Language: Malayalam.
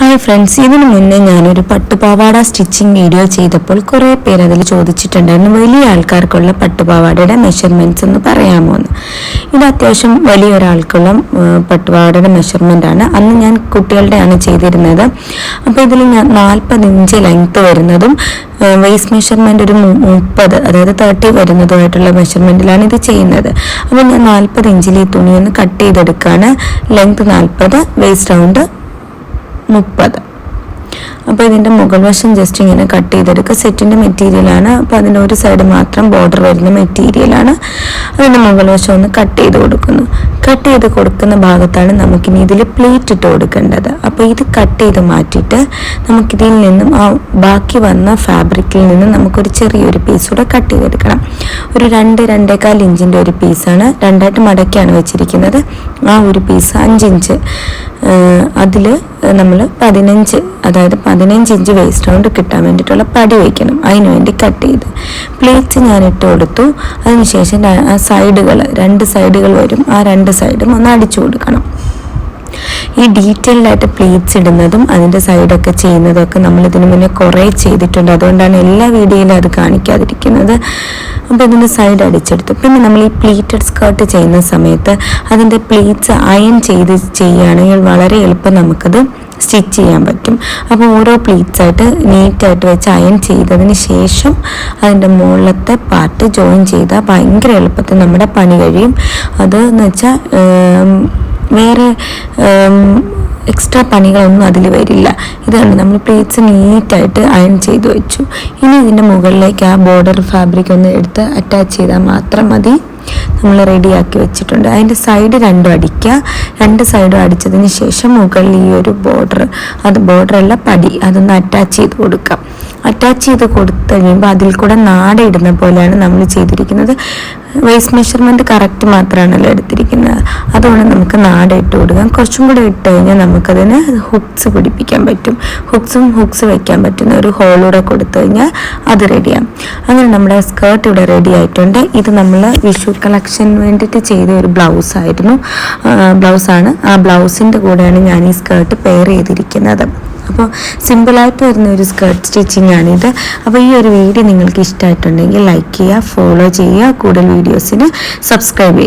ഹായ് ഫ്രണ്ട്സ് ഇതിനു മുന്നേ ഞാനൊരു പട്ടുപാവാട സ്റ്റിച്ചിങ് വീഡിയോ ചെയ്തപ്പോൾ കുറേ പേര് അതിൽ ചോദിച്ചിട്ടുണ്ടായിരുന്നു വലിയ ആൾക്കാർക്കുള്ള പട്ടുപാവാടയുടെ മെഷർമെന്റ്സ് എന്ന് പറയാമോ എന്ന്? ഇത് അത്യാവശ്യം വലിയൊരാൾക്കുള്ള പട്ടുപാവാടയുടെ മെഷർമെന്റ് ആണ്. അന്ന് ഞാൻ കുട്ടികളുടെയാണ് ചെയ്തിരുന്നത്. അപ്പോൾ ഇതിൽ ഞാൻ നാൽപ്പത് ഇഞ്ച് ലെങ്ത്ത് വരുന്നതും വേസ്റ്റ് മെഷർമെന്റ് ഒരു മുപ്പത് അതായത് തേർട്ടി വരുന്നതുമായിട്ടുള്ള മെഷർമെന്റിലാണ് ഇത് ചെയ്യുന്നത്. അപ്പോൾ ഞാൻ നാൽപ്പത് ഇഞ്ചിൽ ഈ തുണി ഒന്ന് കട്ട് ചെയ്തെടുക്കുകയാണ് ലെങ്ത്ത് നാൽപ്പത് വേസ്റ്റ് റൗണ്ട് മുപ്പത്. അപ്പോൾ ഇതിന്റെ മുകൾ വശം ജസ്റ്റ് ഇങ്ങനെ കട്ട് ചെയ്തെടുക്കുക. സെറ്റിന്റെ മെറ്റീരിയലാണ് അപ്പോൾ അതിന്റെ ഒരു സൈഡ് മാത്രം ബോർഡർ വരുന്ന മെറ്റീരിയലാണ് അതിന്റെ മുകൾ വശം ഒന്ന് കട്ട് ചെയ്ത് കൊടുക്കുന്നു. കട്ട് ചെയ്ത് കൊടുക്കുന്ന ഭാഗത്താണ് നമുക്കിനി ഇതിൽ പ്ലേറ്റ് ഇട്ട് കൊടുക്കേണ്ടത്. അപ്പോൾ ഇത് കട്ട് ചെയ്ത് മാറ്റിയിട്ട് നമുക്കിതിൽ നിന്നും ആ ബാക്കി വന്ന ഫാബ്രിക്കിൽ നിന്നും നമുക്കൊരു ചെറിയൊരു പീസ് കൂടെ കട്ട് ചെയ്തെടുക്കണം. ഒരു രണ്ട് രണ്ടേകാൽ ഇഞ്ചിന്റെ ഒരു പീസാണ് രണ്ടായിട്ട് മടക്കിയാണ് വെച്ചിരിക്കുന്നത്. ആ ഒരു പീസ് അഞ്ചിഞ്ച്. അതിൽ നമ്മൾ പതിനഞ്ച് അതായത് പതിനഞ്ച് ഇഞ്ച് വേസ്റ്റ് റൗണ്ട് കിട്ടാൻ വേണ്ടിയിട്ടുള്ള പടി വയ്ക്കണം. അതിന് വേണ്ടി കട്ട് ചെയ്ത്. പ്ലേറ്റ്സ് ഞാൻ ഇട്ട് കൊടുത്തു. അതിനുശേഷം ആ സൈഡുകൾ രണ്ട് സൈഡുകൾ വരും. ആ രണ്ട് സൈഡും ഒന്ന് അടിച്ചു കൊടുക്കണം. ഈ ഡീറ്റെയിൽഡ് ആയിട്ട് പ്ലേറ്റ്സ് ഇടുന്നതും അതിന്റെ സൈഡൊക്കെ ചെയ്യുന്നതൊക്കെ നമ്മൾ ഇതിനു മുന്നേ കുറേ ചെയ്തിട്ടുണ്ട്. അതുകൊണ്ടാണ് എല്ലാ വീഡിയോയിലും അത് കാണിക്കാതിരിക്കുന്നത്. അപ്പോൾ ഇതിന്റെ സൈഡ് അടിച്ചെടുത്തു. പിന്നെ നമ്മൾ ഈ പ്ലീറ്റഡ് സ്കേർട്ട് ചെയ്യുന്ന സമയത്ത് അതിന്റെ പ്ലീറ്റ്സ് അയൺ ചെയ്ത് ചെയ്യുകയാണെങ്കിൽ വളരെ എളുപ്പം നമുക്കത് സ്റ്റിച്ച് ചെയ്യാൻ പറ്റും. അപ്പോൾ ഓരോ പ്ലീറ്റ്സ് ആയിട്ട് നീറ്റായിട്ട് വെച്ച് അയൺ ചെയ്തതിന് ശേഷം അതിന്റെ മുകളിലത്തെ പാർട്ട് ജോയിൻ ചെയ്താൽ ഭയങ്കര എളുപ്പത്തിൽ നമ്മുടെ പണി കഴിയും. അത് എന്ന് വെച്ചാൽ വേറെ എക്സ്ട്രാ പണികളൊന്നും അതിൽ വരില്ല. ഇതാണ് നമ്മൾ പ്ലേറ്റ്സ് നീറ്റായിട്ട് അയൺ ചെയ്ത് വെച്ചു. ഇനി ഇതിന്റെ മുകളിലേക്ക് ആ ബോർഡർ ഫാബ്രിക് ഒന്ന് എടുത്ത് അറ്റാച്ച് ചെയ്താൽ മാത്രം മതി. നമ്മൾ റെഡിയാക്കി വെച്ചിട്ടുണ്ട്. അതിന്റെ സൈഡ് രണ്ടും അടിക്കുക രണ്ട് സൈഡും അടിച്ചതിന് ശേഷം മുകളിൽ ഈ ഒരു ബോർഡർ അത് ബോർഡറല്ല പടി അതൊന്ന് അറ്റാച്ച് ചെയ്ത് കൊടുക്കാം. അറ്റാച്ച് ചെയ്ത് കൊടുത്തു കഴിയുമ്പോൾ അതിൽ കൂടെ നാട ഇടുന്ന പോലെയാണ് നമ്മൾ ചെയ്തിരിക്കുന്നത്. വേസ്റ്റ് മെഷർമെന്റ് കറക്റ്റ് മാത്രമാണല്ലോ എടുത്തിരിക്കുന്നത്. അതുകൊണ്ട് നമുക്ക് നാട ഇട്ട് കൊടുക്കാം. കുറച്ചും കൂടി ഇട്ട് കഴിഞ്ഞാൽ നമുക്കതിന് ഹുക്സ് പിടിപ്പിക്കാൻ പറ്റും. ഹുക്സും ഹുക്സ് വയ്ക്കാൻ പറ്റുന്ന ഒരു ഹോളൂടെ കൊടുത്തു കഴിഞ്ഞാൽ അത് റെഡിയാവും അങ്ങനെ നമ്മുടെ സ്കേർട്ട് ഇവിടെ റെഡി ആയിട്ടുണ്ട്. ഇത് നമ്മൾ വിഷു കളക്ഷന് വേണ്ടിയിട്ട് ചെയ്ത ഒരു ബ്ലൗസ് ആയിരുന്നു. ബ്ലൗസാണ് ആ ബ്ലൗസിന്റെ കൂടെയാണ് ഞാൻ ഈ സ്കേർട്ട് പെയർ ചെയ്തിരിക്കുന്നത്. അപ്പോൾ സിമ്പിളായിട്ട് വരുന്ന ഒരു സ്കേർട്ട് സ്റ്റിച്ചിങ് ആണിത്. അപ്പോൾ ഈ ഒരു വീഡിയോ നിങ്ങൾക്ക് ഇഷ്ടമായിട്ടുണ്ടെങ്കിൽ ലൈക്ക് ചെയ്യുക ഫോളോ ചെയ്യുക കൂടുതൽ വീഡിയോസിന് സബ്സ്ക്രൈബ് ചെയ്യുക.